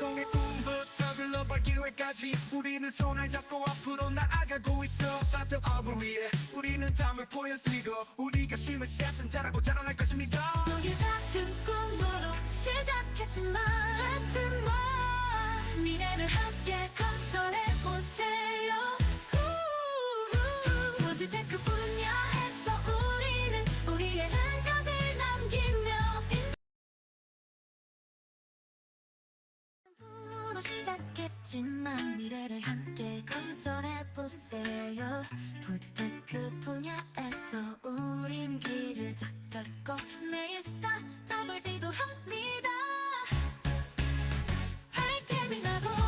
배송의 꿈부터 글로벌 기회까지 우리는 손을 잡고 앞으로 나아가고 있어. 스타트업을 위해 우리는 담을 보여드리고 우리가 심은 샷은 잘하고 자라날 것입니다. 우리 작은 꿈으로 시작했지만 했지만 미래를 함께 건설해보세 시작했지만 미래를 함께 건설해보세요. 푸드테크 분야에서 우린 길을 닦았고 내일 스타트업을 지도합니다. 아이템이 나고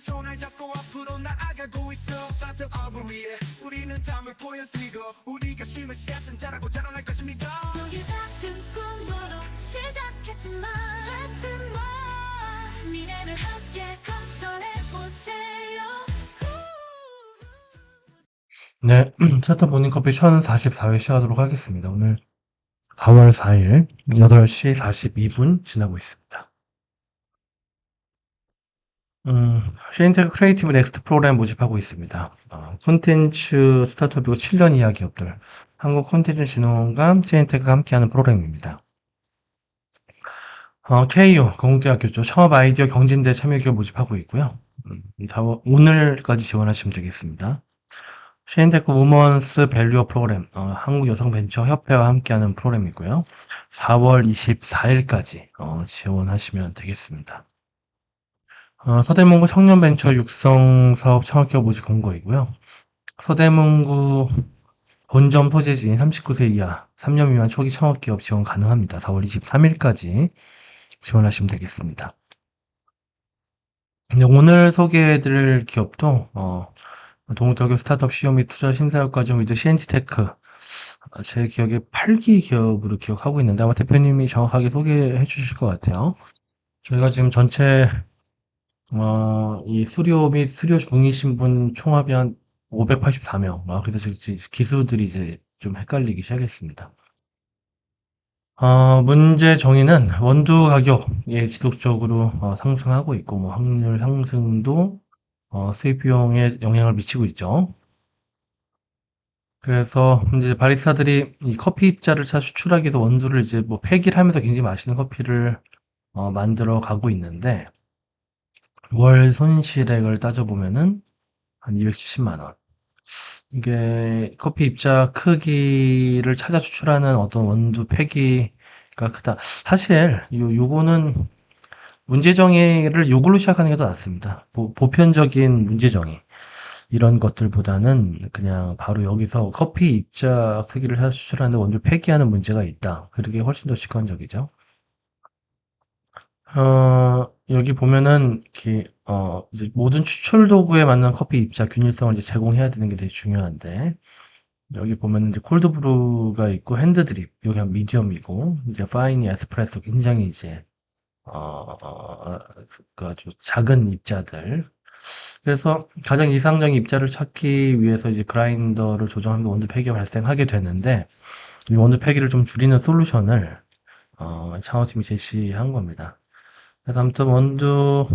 손을 잡고 앞으로 나아가고 있어 스타트업을 위해 우리는 담을 보여드리고 우리가 심은 샷은 잘하고 자라날 것입니다 우리 작은 꿈으로 시작했지만 했지만 미래를 함께 건설해보세요 네, 스타트업 모닝 커피 1044회 시작하도록 하겠습니다. 오늘 4월 4일 8시 42분 지나고 있습니다. 음, 시인테크 크리에이티브 넥스트 프로그램 모집하고 있습니다. 어, 콘텐츠 스타트업이고 7년 이하 기업들, 한국 콘텐츠 진흥원과 시인테크가 함께하는 프로그램입니다. 어, KU, 공대학교 쪽 창업 아이디어 경진대 참여기업 모집하고 있고요. 음, 4월, 오늘까지 지원하시면 되겠습니다. 시엔테크 우먼스 밸류어 프로그램, 어, 한국여성벤처협회와 함께하는 프로그램이고요. 4월 24일까지 어, 지원하시면 되겠습니다. 어, 서대문구 청년벤처 육성사업 창업기업 모집 공고이고요. 서대문구 본점 소재지인 39세 이하 3년 미만 초기 창업기업 지원 가능합니다. 4월 23일까지 지원하시면 되겠습니다. 네, 오늘 소개해드릴 기업도 어, 동국대학교 스타트업 시험 및 투자 심사역 과정 위드 CNT테크 아, 제 기억에 8기 기업으로 기억하고 있는데 아마 대표님이 정확하게 소개해 주실 것 같아요. 저희가 지금 전체 어, 이 수료 및 수료 중이신 분 총합이 한 584명. 아, 그래서 지금 기수들이 이제 좀 헷갈리기 시작했습니다. 어, 문제 정의는 원두 가격이 지속적으로 어, 상승하고 있고, 뭐 확률 상승도 어, 수입 비용에 영향을 미치고 있죠. 그래서 이제 바리스타들이 이 커피 입자를 차 수출하기 위해서 원두를 이제 뭐 폐기를 하면서 굉장히 맛있는 커피를 어, 만들어 가고 있는데 월 손실액을 따져보면은 한 270만 원. 이게 커피 입자 크기를 찾아 추출하는 어떤 원두 폐기가 크다. 사실 요 요거는 문제 정의를 요걸로 시작하는 게 더 낫습니다. 보, 보편적인 문제 정의. 이런 것들보다는 그냥 바로 여기서 커피 입자 크기를 찾아 추출하는 원두 폐기하는 문제가 있다. 그게 훨씬 더 직관적이죠. 어, 여기 보면은, 이렇게, 어, 이제 모든 추출 도구에 맞는 커피 입자 균일성을 이제 제공해야 되는 게 되게 중요한데, 여기 보면은 이제 콜드브루가 있고, 핸드드립, 여기 한 미디엄이고, 이제 파인이 에스프레소, 굉장히 이제, 어, 어, 그 아주 작은 입자들. 그래서 가장 이상적인 입자를 찾기 위해서 이제 그라인더를 조정하면 원두 폐기가 발생하게 되는데, 이 원두 폐기를 좀 줄이는 솔루션을, 어, 창업팀이 제시한 겁니다. 그래서 아무튼 원두의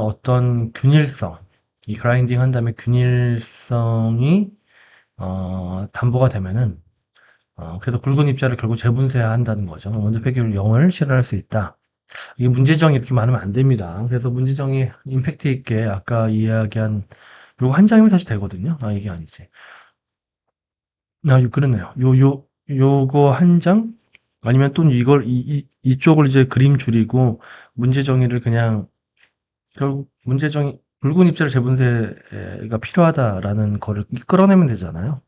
어떤 균일성, 이 그라인딩 한 다음에 균일성이 어, 담보가 되면은 어, 그래서 굵은 입자를 결국 재분쇄한다는 거죠. 원두 폐기율 0을 실현할 수 있다. 이게 문제정이 이렇게 많으면 안 됩니다. 그래서 문제정이 임팩트 있게 아까 이야기한 요거 한 장이면 사실 되거든요. 아 이게 아니지. 아, 요 그렇네요. 요 요 요거 한 장? 아니면 또 이걸 이, 이 이쪽을 이제 그림 줄이고 문제 정의를 그냥 결국 문제 정의 붉은 입자를 재분쇄가 필요하다라는 거를 끌어내면 되잖아요.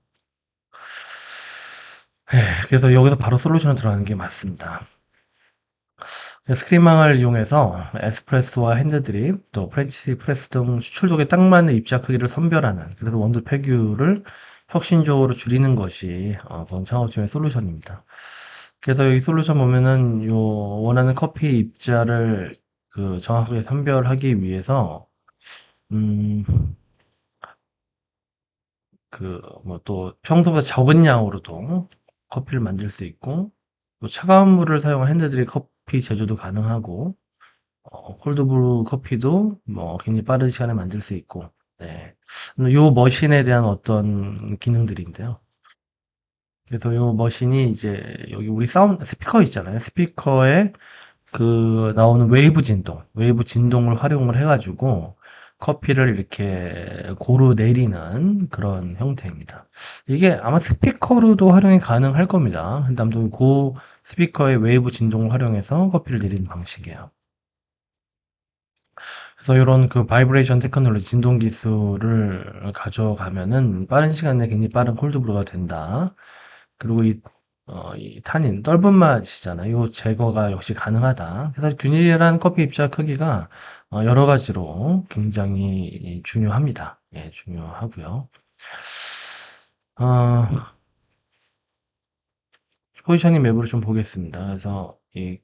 에, 그래서 여기서 바로 솔루션을 들어가는 게 맞습니다. 스크린망을 이용해서 에스프레소와 핸드드립, 또 프렌치 프레스 등 수출독에 딱 맞는 입자 크기를 선별하는 그래서 원두 폐규를 혁신적으로 줄이는 것이 어, 그런 창업팀의 솔루션입니다. 그래서 여기 솔루션 보면은 요 원하는 커피 입자를 그 정확하게 선별하기 위해서 음, 그 뭐 또 평소보다 적은 양으로도 커피를 만들 수 있고 또 차가운 물을 사용한 핸드드립 커피 제조도 가능하고 어, 콜드브루 커피도 뭐 굉장히 빠른 시간에 만들 수 있고 네. 요 머신에 대한 어떤 기능들인데요. 그래서 요 머신이 이제 여기 우리 사운드 스피커 있잖아요. 스피커에 그 나오는 웨이브 진동, 웨이브 진동을 활용을 해가지고 커피를 이렇게 고루 내리는 그런 형태입니다. 이게 아마 스피커로도 활용이 가능할 겁니다. 아무튼 그 스피커의 웨이브 진동을 활용해서 커피를 내리는 방식이에요. 그래서 이런 그 바이브레이션 테크놀로지 진동 기술을 가져가면은 빠른 시간 내에 굉장히 빠른 콜드브루가 된다. 그리고 이, 어, 이 탄닌, 떫은 맛이잖아요. 이 제거가 역시 가능하다. 그래서 균일한 커피 입자 크기가 어, 여러 가지로 굉장히 중요합니다. 예, 중요하고요. 어, 포지셔닝 맵으로 좀 보겠습니다. 그래서 이,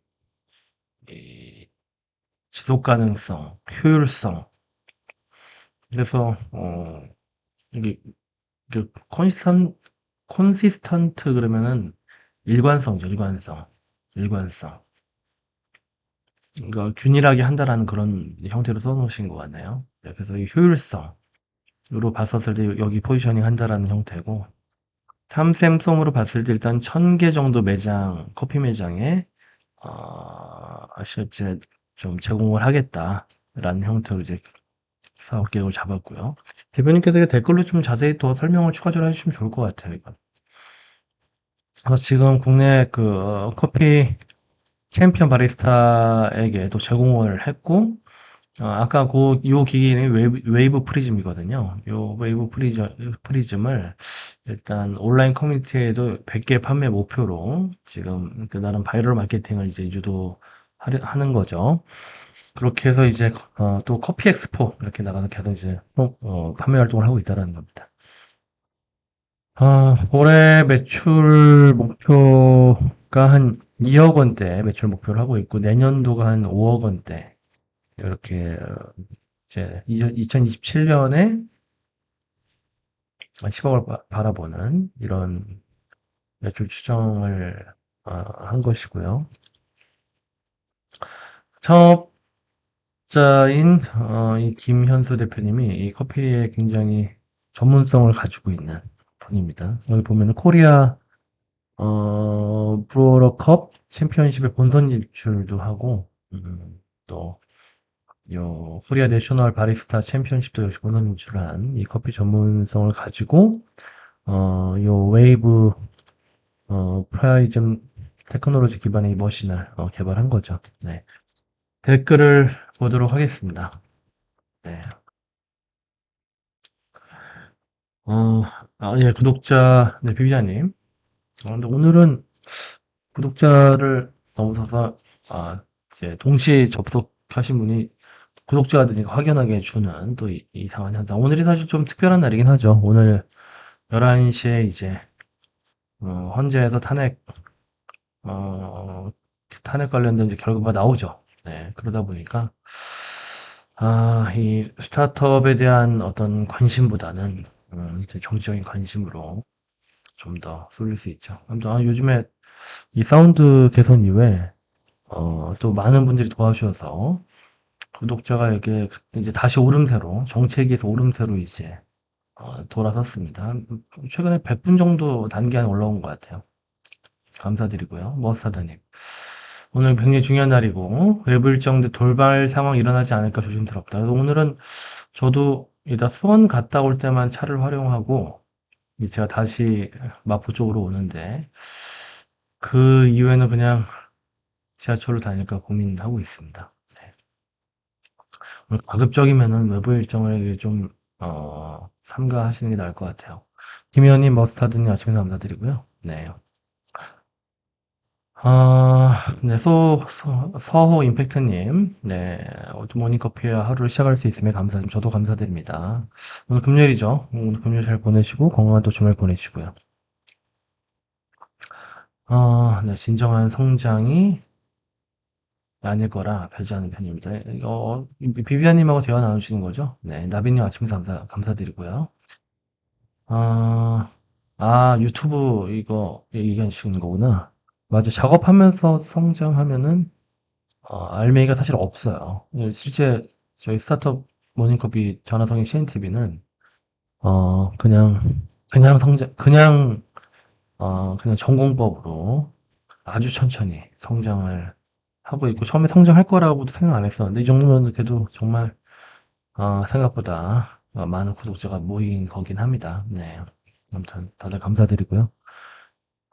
이 지속 가능성, 효율성. 그래서 어, 이게 그 콘시스턴 콘시스턴트 그러면은 일관성이죠, 일관성. 일관성. 그러니까 균일하게 한다라는 그런 형태로 써놓으신 것 같네요. 네, 그래서 이 효율성으로 봤었을 때 여기 포지셔닝 한다라는 형태고, 탐샘솜으로 봤을 때 일단 1000개 정도 매장, 커피 매장에, 어, 실제 좀 제공을 하겠다라는 형태로 이제 사업 계획을 잡았고요. 대표님께서 댓글로 좀 자세히 더 설명을 추가적으로 해주시면 좋을 것 같아요, 이건. 그래서 지금 국내 그 어, 커피 챔피언 바리스타에게 또 제공을 했고, 어, 아까 그, 요 기기는 웨이브, 웨이브 프리즘이거든요. 요 웨이브 프리즘, 프리즘을 일단 온라인 커뮤니티에도 100개 판매 목표로 지금 그 나름 바이럴 마케팅을 이제 유도하는 거죠. 그렇게 해서 이제 어, 또 커피 엑스포 이렇게 나가서 계속 이제 어, 어, 판매 활동을 하고 있다는 겁니다. 어, 올해 매출 목표가 한 2억 원대 매출 목표를 하고 있고 내년도가 한 5억 원대 이렇게 어, 이제 2027년에 10억을 바라보는 이런 매출 추정을 어, 한 것이고요. 창업 자인 어, 이 김현수 대표님이 이 커피에 굉장히 전문성을 가지고 있는 분입니다. 여기 보면은 코리아 어, 브로러컵 챔피언십의 본선 진출도 하고 음, 또 요, 코리아 내셔널 바리스타 챔피언십도 역시 본선 진출한 이 커피 전문성을 가지고 어, 요 웨이브 어, 프라이즘 테크놀로지 기반의 이 머신을 어, 개발한 거죠. 네. 댓글을 보도록 하겠습니다. 네. 어, 아, 예, 구독자, 네, 비비자님. 어, 근데 오늘은 구독자를 넘어서서, 아, 이제 동시에 접속하신 분이 구독자가 되니까 확연하게 주는 또 이, 이상한 현상. 오늘이 사실 좀 특별한 날이긴 하죠. 오늘 11시에 이제, 어, 헌재에서 탄핵, 어, 탄핵 관련된 이제 결과가 나오죠. 네, 그러다 보니까, 아, 이 스타트업에 대한 어떤 관심보다는, 음, 이제 정치적인 관심으로 좀 더 쏠릴 수 있죠. 아무튼, 아, 요즘에 이 사운드 개선 이후에, 어, 또 많은 분들이 도와주셔서, 구독자가 이렇게 이제 다시 오름세로, 정체기에서 오름세로 이제, 어, 돌아섰습니다. 최근에 100분 정도 단기 안에 올라온 것 같아요. 감사드리고요. 머스타드님. 오늘 굉장히 중요한 날이고, 외부 일정 등 돌발 상황이 일어나지 않을까 조심스럽다. 오늘은 저도 일단 수원 갔다 올 때만 차를 활용하고, 제가 다시 마포 쪽으로 오는데, 그 이후에는 그냥 지하철로 다닐까 고민하고 있습니다. 네. 오늘 가급적이면은 외부 일정을 좀, 어, 삼가하시는 게 나을 것 같아요. 김현님, 머스타드님 아침에 감사드리고요. 네. 아, 네, 소, 서, 서호 임팩트님, 네, 모닝커피와 하루를 시작할 수 있음에 감사, 저도 감사드립니다. 오늘 금요일이죠. 오늘 금요일 잘 보내시고, 건강한 또 주말 보내시고요. 아, 네, 진정한 성장이 아닐 거라 배제하는 편입니다. 이거, 비비아님하고 대화 나누시는 거죠? 네, 나비님 아침 감사, 감사드리고요. 아, 아, 유튜브 이거 얘기하시는 거구나. 맞아. 작업하면서 성장하면은, 어, 알맹이가 사실 없어요. 예, 실제 저희 스타트업 모닝커피 전화성의 CNTV는, 어, 그냥, 그냥 성장, 그냥, 어, 그냥 전공법으로 아주 천천히 성장을 하고 있고, 처음에 성장할 거라고도 생각 안 했었는데, 이 정도면 그래도 정말, 어, 생각보다 어, 많은 구독자가 모인 거긴 합니다. 네. 아무튼 다들 감사드리고요.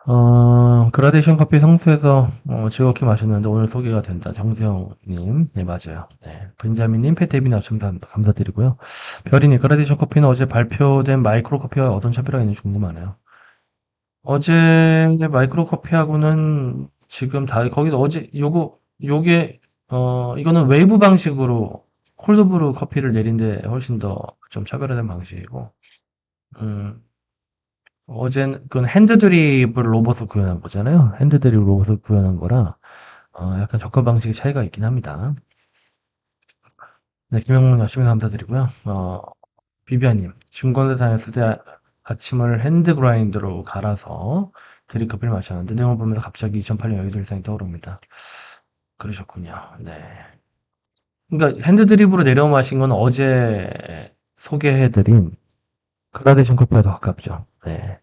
어, 그라데이션 커피 성수에서 어, 즐겁게 마셨는데 오늘 소개가 된다. 정세영님, 네 맞아요. 네, 벤자민님, 페테빈 아침 감- 감사드리고요. 별이님, 그라데이션 커피는 어제 발표된 마이크로 커피와 어떤 차별화가 있는지 궁금하네요. 어제 마이크로 커피하고는 지금 다 거기서 어제 요거 요게 어 이거는 웨이브 방식으로 콜드브루 커피를 내린데 훨씬 더 좀 차별화된 방식이고 음. 어젠 그건 핸드 드립을 로봇을 구현한 거잖아요. 핸드 드립 로봇을 구현한 거라 어, 약간 접근 방식의 차이가 있긴 합니다. 네, 김영문 열심히 감사드리고요. 어, 비비아님, 증권사 다녔을 때 아- 아침을 핸드 그라인더로 갈아서 드립 커피를 마셨는데 내용을 보면서 갑자기 2008년 여의도 일상이 떠오릅니다. 그러셨군요. 네. 그러니까 핸드 드립으로 내려 마신 건 어제 소개해드린 그라데이션 커피가 더 가깝죠. 네.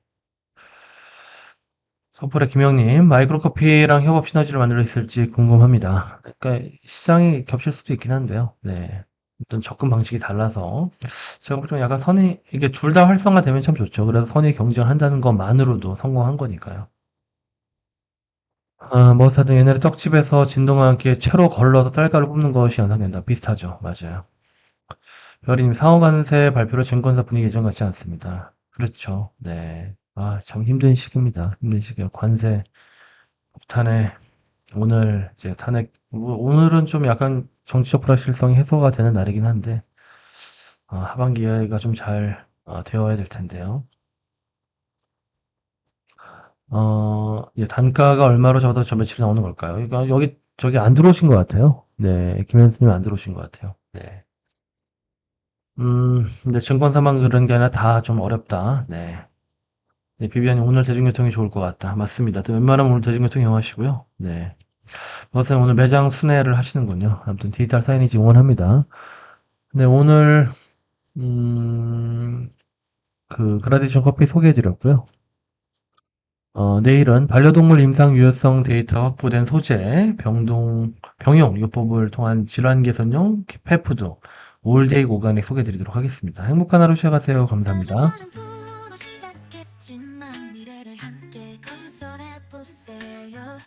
서폴의 김영님, 마이크로 커피랑 협업 시너지를 만들어 있을지 궁금합니다. 그러니까 시장이 겹칠 수도 있긴 한데요. 네. 어떤 접근 방식이 달라서 제가 보통 약간 선의 이게 둘 다 활성화되면 참 좋죠. 그래서 선의 경쟁을 한다는 것만으로도 성공한 거니까요. 아, 머스타드 옛날에 떡집에서 진동과 함께 채로 걸러서 딸가루 뽑는 것이 연상된다. 비슷하죠. 맞아요. 별이님, 상호간세 발표로 증권사 분위기 예전 같지 않습니다. 그렇죠. 네. 아, 참 힘든 시기입니다. 힘든 시기요. 관세, 탄핵, 오늘 이제 탄핵, 뭐 오늘은 좀 약간 정치적 불확실성이 해소가 되는 날이긴 한데, 아, 하반기가 좀잘 되어야 될 텐데요. 어, 예, 단가가 얼마로 잡아도 저 며칠 나오는 걸까요? 여기 저기 안 들어오신 것 같아요. 네, 김현수 님 안 들어오신 것 같아요. 네. 음, 근데 증권사만 그런 게 아니라 다 좀 어렵다. 네. 네, 비비안님 오늘 대중교통이 좋을 것 같다. 맞습니다. 또 웬만하면 오늘 대중교통 이용하시고요. 네. 버스는 오늘 매장 순회를 하시는군요. 아무튼 디지털 사이니지 응원합니다. 네, 오늘 음, 그 그라데이션 커피 소개해드렸고요. 어, 내일은 반려동물 임상 유효성 데이터 확보된 소재, 병동, 병용 요법을 통한 질환 개선용 페푸드, 올데이 오가닉 소개해드리도록 하겠습니다. 행복한 하루 시작하세요. 감사합니다. 시작했지만 미래를 함께 건설해보세요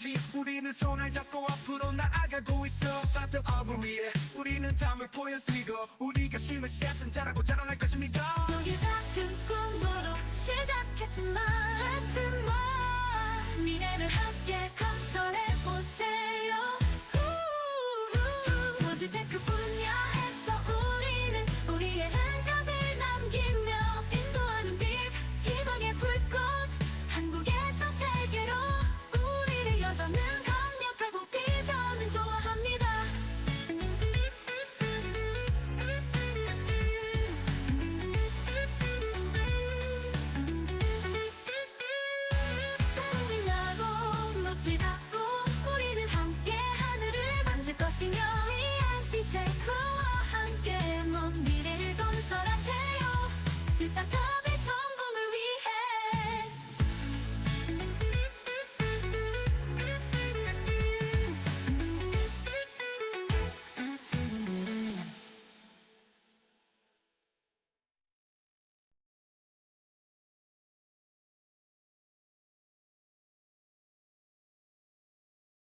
기회까지. 우리는 손을 잡고 앞으로 나아가고 있어. 스타트업을 위해 우리는 담을 보여드리고 우리가 심은 씨앗은 자라고 자라날 것입니다. 너의 작은 꿈으로 시작했지만 했지만 미래를 함께 건설해